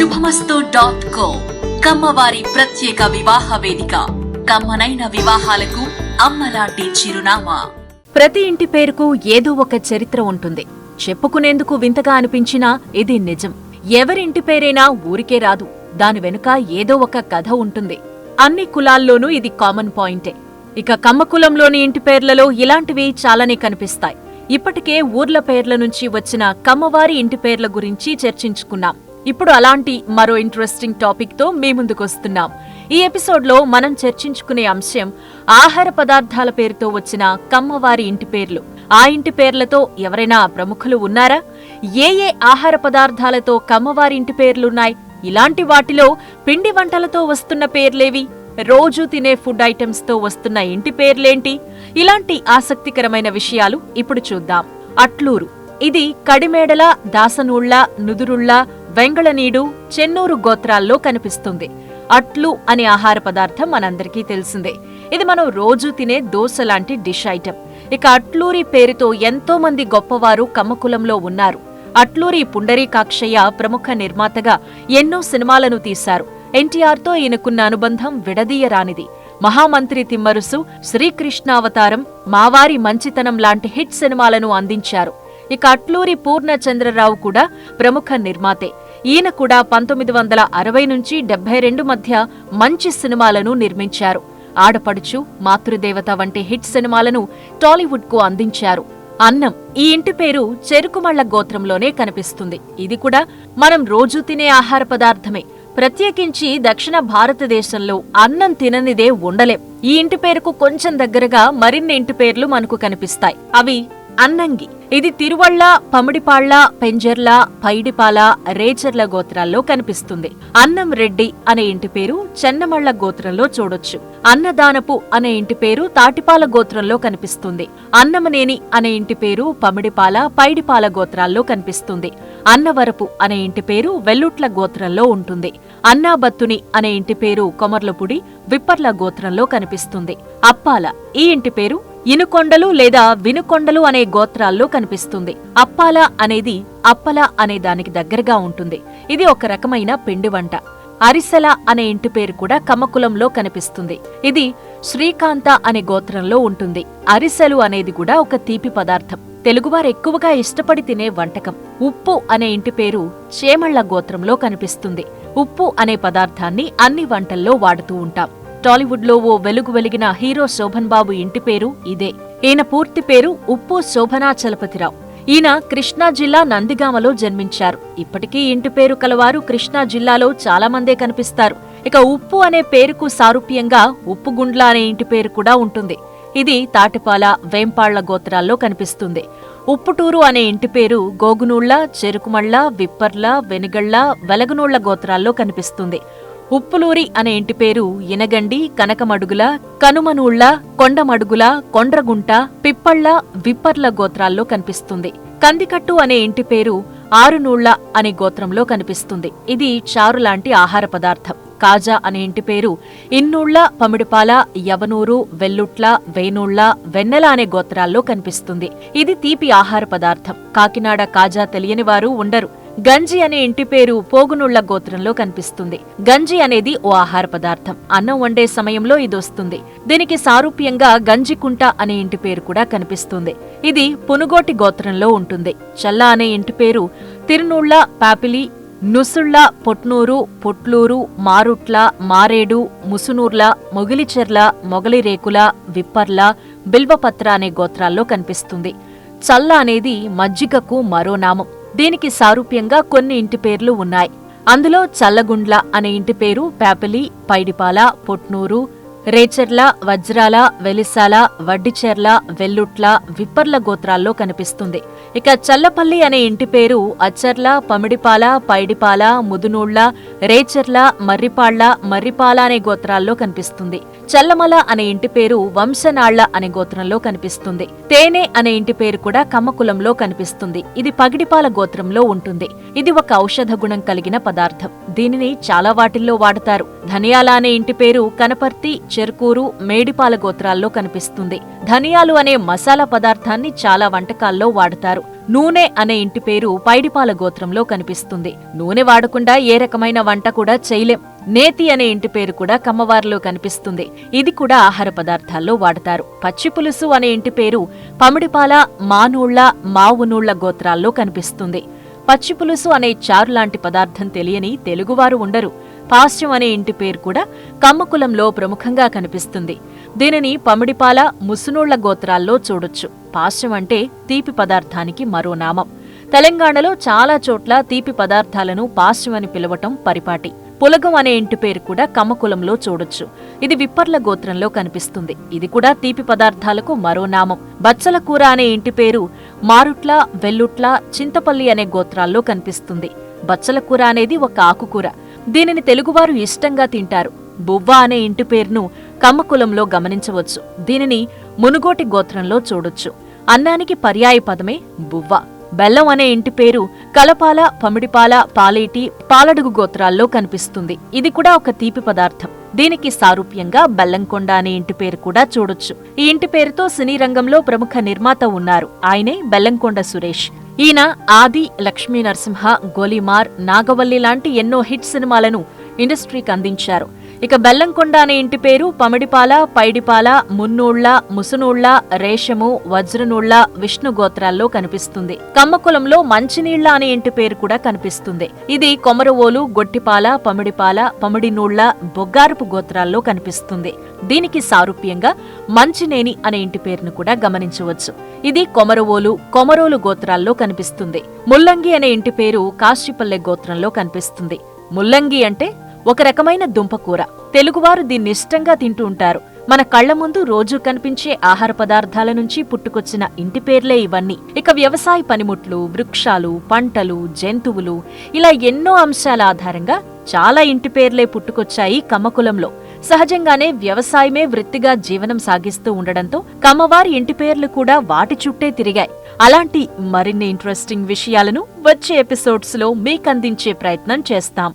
శుభమస్తు dot co కమ్మవారి ప్రత్యేక వివాహ వేదిక. కమ్మనైన వివాహాలకు అమ్మలాంటి చిరునామా. ప్రతి ఇంటి పేరుకు ఏదో ఒక చరిత్ర ఉంటుంది. చెప్పుకునేందుకు వింతగా అనిపించినా ఇది నిజం. ఎవరింటి పేరైనా ఊరికే రాదు. దాని వెనుక ఏదో ఒక కథ ఉంటుంది. అన్ని కులాల్లోనూ ఇది కామన్ పాయింటే ఇక కమ్మ కులంలోని ఇంటి పేర్లలో ఇలాంటివి చాలానే కనిపిస్తాయి. ఇప్పటికే ఊర్ల పేర్ల నుంచి వచ్చిన కమ్మవారి ఇంటి పేర్ల గురించి చర్చించుకున్నాం. ఇప్పుడు అలాంటి మరో ఇంట్రెస్టింగ్ టాపిక్తో మీ ముందుకొస్తున్నాం ఈ ఎపిసోడ్లో మనం చర్చించుకునే అంశం ఆహార పదార్థాల పేరుతో వచ్చిన కమ్మవారి ఇంటి పేర్లు. ఆ ఇంటి పేర్లతో ఎవరైనా ప్రముఖులు ఉన్నారా? ఏ ఏ ఆహార పదార్థాలతో కమ్మవారి ఇంటి పేర్లున్నాయి? ఇలాంటి వాటిలో పిండి వంటలతో వస్తున్న పేర్లేవి? రోజూ తినే ఫుడ్ ఐటమ్స్తో వస్తున్న ఇంటి పేర్లేంటి? ఇలాంటి ఆసక్తికరమైన విషయాలు ఇప్పుడు చూద్దాం. అట్లూరు. ఇది కడిమేడల దాసనూళ్ళ నుదురుళ్ళ వెంగళనీడు చెన్నూరు గోత్రాల్లో కనిపిస్తుంది. అట్లు అనే ఆహార పదార్థం మనందరికీ తెలిసిందే. ఇది మనం రోజు తినే దోశ లాంటి డిష్ ఐటెం. ఇక అట్లూరి పేరుతో ఎంతో మంది గొప్పవారు కమ్మకులంలో ఉన్నారు. అట్లూరి పుండరీకాక్షయ్య ప్రముఖ నిర్మాతగా ఎన్నో సినిమాలను తీశారు. ఎన్టీఆర్తో ఈయనకున్న అనుబంధం విడదీయరానిది. మహామంత్రి తిమ్మరుసు శ్రీకృష్ణావతారం మావారి మంచితనం లాంటి హిట్ సినిమాలను అందించారు. ఇక అట్లూరి పూర్ణచంద్రరావు కూడా ప్రముఖ నిర్మాతే. ఈయన కూడా పంతొమ్మిది వందల అరవై నుంచి డెబ్బై రెండు మధ్య మంచి సినిమాలను నిర్మించారు. ఆడపడుచు మాతృదేవత వంటి హిట్ సినిమాలను టాలీవుడ్కు అందించారు. అన్నం ఈ ఇంటి పేరు చెరుకుమళ్ళ గోత్రంలోనే కనిపిస్తుంది. ఇది కూడా మనం రోజూ తినే ఆహార పదార్థమే. ప్రత్యేకించి దక్షిణ భారతదేశంలో అన్నం తిననిదే ఉండలేం. ఈ ఇంటి పేరుకు కొంచెం దగ్గరగా మరిన్ని ఇంటి పేర్లు మనకు కనిపిస్తాయి. అవి అన్నంగి. ఇది తిరువళ్ళ పమిడిపాళ్ళ పెంజర్ల పైడిపాల రేచర్ల గోత్రాల్లో కనిపిస్తుంది. అన్నం రెడ్డి అనే ఇంటి పేరు చెన్నమళ్ళ గోత్రంలో చూడొచ్చు. అన్నదానపు అనే ఇంటి పేరు తాటిపాల గోత్రంలో కనిపిస్తుంది. అన్నమనేని అనే ఇంటి పేరు పమిడిపాల పైడిపాల గోత్రాల్లో కనిపిస్తుంది. అన్నవరపు అనే ఇంటి పేరు వెల్లుట్ల గోత్రంలో ఉంటుంది. అన్నాబత్తుని అనే ఇంటి పేరు కొమర్లపుడి విప్పర్ల గోత్రంలో కనిపిస్తుంది. అప్పాల ఈ ఇంటి పేరు ఇనుకొండలు లేదా వినుకొండలు అనే గోత్రాల్లో కనిపిస్తుంది. అప్పాల అనేది అప్పల అనే దానికి దగ్గరగా ఉంటుంది. ఇది ఒక రకమైన పిండి వంట. అరిసెల అనే ఇంటి పేరు కూడా కమకులంలో కనిపిస్తుంది. ఇది శ్రీకాంత అనే గోత్రంలో ఉంటుంది. అరిసెలు అనేది కూడా ఒక తీపి పదార్థం. తెలుగువారు ఎక్కువగా ఇష్టపడి తినే వంటకం. ఉప్పు అనే ఇంటి పేరు చేమళ్ళ గోత్రంలో కనిపిస్తుంది. ఉప్పు అనే పదార్థాన్ని అన్ని వంటల్లో వాడుతూ ఉంటాం. టాలీవుడ్లో ఓ వెలుగు వెలిగిన హీరో శోభన్ బాబు ఇంటి పేరు ఇదే. ఈయన పూర్తి పేరు ఉప్పు శోభనా చలపతిరావు. ఈయన కృష్ణా జిల్లా నందిగామలో జన్మించారు. ఇప్పటికీ ఇంటి పేరు కలవారు కృష్ణా జిల్లాలో చాలా మందే కనిపిస్తారు. ఇక ఉప్పు అనే పేరుకు సారూప్యంగా ఉప్పుగుండ్ల అనే ఇంటి పేరు కూడా ఉంటుంది. ఇది తాటిపాల వేంపాళ్ళ గోత్రాల్లో కనిపిస్తుంది. ఉప్పుటూరు అనే ఇంటి పేరు గోగునూళ్ళ చెరుకుమళ్ళ విప్పర్ల వెనుగళ్ళ వెలగనూళ్ళ గోత్రాల్లో కనిపిస్తుంది. ఉప్పులూరి అనే ఇంటి పేరు ఇనగండి కనకమడుగుల కనుమనూళ్ళ కొండమడుగుల కొండ్రగుంట పిప్పళ్ళ విప్పర్ల గోత్రాల్లో కనిపిస్తుంది. కందికట్టు అనే ఇంటి పేరు ఆరునూళ్ళ అనే గోత్రంలో కనిపిస్తుంది. ఇది చారులాంటి ఆహార పదార్థం. కాజా అనే ఇంటి పేరు ఇన్నూళ్ళ పమిడిపాల యవనూరు వెల్లుట్ల వేనూళ్ళ వెన్నెల అనే గోత్రాల్లో కనిపిస్తుంది. ఇది తీపి ఆహార పదార్థం. కాకినాడ కాజా తెలియని వారు ఉండరు. గంజి అనే ఇంటి పేరు పోగునుళ్ళ గోత్రంలో కనిపిస్తుంది. గంజి అనేది ఓ ఆహార పదార్థం. అన్నం వండే సమయంలో ఇది వస్తుంది. దీనికి సారూప్యంగా గంజికుంట అనే ఇంటి పేరు కూడా కనిపిస్తుంది. ఇది పునుగోటి గోత్రంలో ఉంటుంది. చల్ల అనే ఇంటి పేరు తిరునూళ్ళ పాపిలి నుసుళ్ళ పొట్నూరు పొట్లూరు మారుట్ల మారేడు ముసునూర్ల మొగిలిచెర్ల మొగలిరేకుల విప్పర్ల బిల్వపత్ర అనే గోత్రాల్లో కనిపిస్తుంది. చల్ల అనేది మజ్జిగకు మరో నామం. దీనికి సారూప్యంగా కొన్ని ఇంటి పేర్లు ఉన్నాయి. అందులో చల్లగుండ్ల అనే ఇంటి పేరు పేపలి పైడిపాల పొట్నూరు రేచర్ల వజ్రాల వెలిసాల వడ్డిచెర్ల వెల్లుట్ల విప్పర్ల గోత్రాల్లో కనిపిస్తుంది. ఇక చల్లపల్లి అనే ఇంటి పేరు అచ్చర్ల పమిడిపాల పైడిపాల ముదునూళ్ళ రేచర్ల మర్రిపాళ్ళ మర్రిపాల అనే గోత్రాల్లో కనిపిస్తుంది. చల్లమల అనే ఇంటి పేరు వంశనాళ్ళ అనే గోత్రంలో కనిపిస్తుంది. తేనె అనే ఇంటి పేరు కూడా కమ్మకులంలో కనిపిస్తుంది. ఇది పగిడిపాల గోత్రంలో ఉంటుంది. ఇది ఒక ఔషధ గుణం కలిగిన పదార్థం. దీనిని చాలా వాటిల్లో వాడతారు. ధనియాల అనే ఇంటి పేరు కనపర్తి చెరుకూరు మేడిపాల గోత్రాల్లో కనిపిస్తుంది. ధనియాలు అనే మసాలా పదార్థాన్ని చాలా వంటకాల్లో వాడతారు. నూనె అనే ఇంటి పేరు పైడిపాల గోత్రంలో కనిపిస్తుంది. నూనె వాడకుండా ఏ రకమైన వంట కూడా చేయలేం. నేతి అనే ఇంటి పేరు కూడా కమ్మవారిలో కనిపిస్తుంది. ఇది కూడా ఆహార పదార్థాల్లో వాడతారు. పచ్చిపులుసు అనే ఇంటి పేరు పమిడిపాల మానూళ్ళ మావునూళ్ళ గోత్రాల్లో కనిపిస్తుంది. పచ్చిపులుసు అనే చారు లాంటి పదార్థం తెలియని తెలుగువారు ఉండరు. పాశ్యం అనే ఇంటి పేరు కూడా కమ్మకులంలో ప్రముఖంగా కనిపిస్తుంది. దీనిని పమిడిపాల ముసునూళ్ళ గోత్రాల్లో చూడొచ్చు. పాశ్యం అంటే తీపి పదార్థానికి మరో నామం. తెలంగాణలో చాలా చోట్ల తీపి పదార్థాలను పాశ్యం అని పిలవటం పరిపాటి. పులగం అనే ఇంటి పేరు కూడా కమ్మకులంలో చూడొచ్చు. ఇది విప్పర్ల గోత్రంలో కనిపిస్తుంది. ఇది కూడా తీపి పదార్థాలకు మరో నామం. బచ్చల కూర అనే ఇంటి పేరు మారుట్ల వెల్లుట్ల చింతపల్లి అనే గోత్రాల్లో కనిపిస్తుంది. బచ్చల కూర అనేది ఒక ఆకుకూర. దీనిని తెలుగువారు ఇష్టంగా తింటారు. బువ్వ అనే ఇంటి పేరును కమ్మకులంలో గమనించవచ్చు. దీనిని మునుగోటి గోత్రంలో చూడొచ్చు. అన్నానికి పర్యాయ పదమే బువ్వ. బెల్లం అనే ఇంటి పేరు కలపాల పమిడిపాల పాలేటి పాలడుగు గోత్రాల్లో కనిపిస్తుంది. ఇది కూడా ఒక తీపి పదార్థం. దీనికి సారూప్యంగా బెల్లంకొండ అనే ఇంటి పేరు కూడా చూడొచ్చు. ఈ ఇంటి పేరుతో సినీ రంగంలో ప్రముఖ నిర్మాత ఉన్నారు. ఆయనే బెల్లంకొండ సురేష్. ఈయన ఆది లక్ష్మీ నరసింహ గోలీమార్ నాగవల్లి లాంటి ఎన్నో హిట్ సినిమాలను ఇండస్ట్రీకి అందించారు. ఇక బెల్లంకొండ అనే ఇంటి పేరు పమిడిపాల పైడిపాల మున్నూళ్ళ ముసునూళ్ళ రేషము వజ్రనూళ్ళ విష్ణు గోత్రాల్లో కనిపిస్తుంది. కమ్మకులంలో మంచినీళ్ళ అనే ఇంటి పేరు కూడా కనిపిస్తుంది. ఇది కొమరవోలు గొట్టిపాల పమిడిపాల పమిడినూళ్ళ బొగ్గారపు గోత్రాల్లో కనిపిస్తుంది. దీనికి సారూప్యంగా మంచినేని అనే ఇంటి పేరును కూడా గమనించవచ్చు. ఇది కొమరవోలు కొమరోలు గోత్రాల్లో కనిపిస్తుంది. ముల్లంగి అనే ఇంటి పేరు కాశీపల్లె గోత్రంలో కనిపిస్తుంది. ముల్లంగి అంటే ఒక రకమైన దుంపకూర. తెలుగువారు దీన్ని ఇష్టంగా తింటూ ఉంటారు. మన కళ్ళ ముందు రోజూ కనిపించే ఆహార పదార్థాల నుంచి పుట్టుకొచ్చిన ఇంటి పేర్లే ఇవన్నీ. ఇక వ్యవసాయ పనిముట్లు వృక్షాలు పంటలు జంతువులు ఇలా ఎన్నో అంశాల ఆధారంగా చాలా ఇంటి పేర్లే పుట్టుకొచ్చాయి కమ్మకులంలో. సహజంగానే వ్యవసాయమే వృత్తిగా జీవనం సాగిస్తూ ఉండడంతో కమ్మవారి ఇంటి పేర్లు కూడా వాటి చుట్టే తిరిగాయి. అలాంటి మరిన్ని ఇంట్రెస్టింగ్ విషయాలను వచ్చే ఎపిసోడ్స్లో మీకందించే ప్రయత్నం చేస్తాం.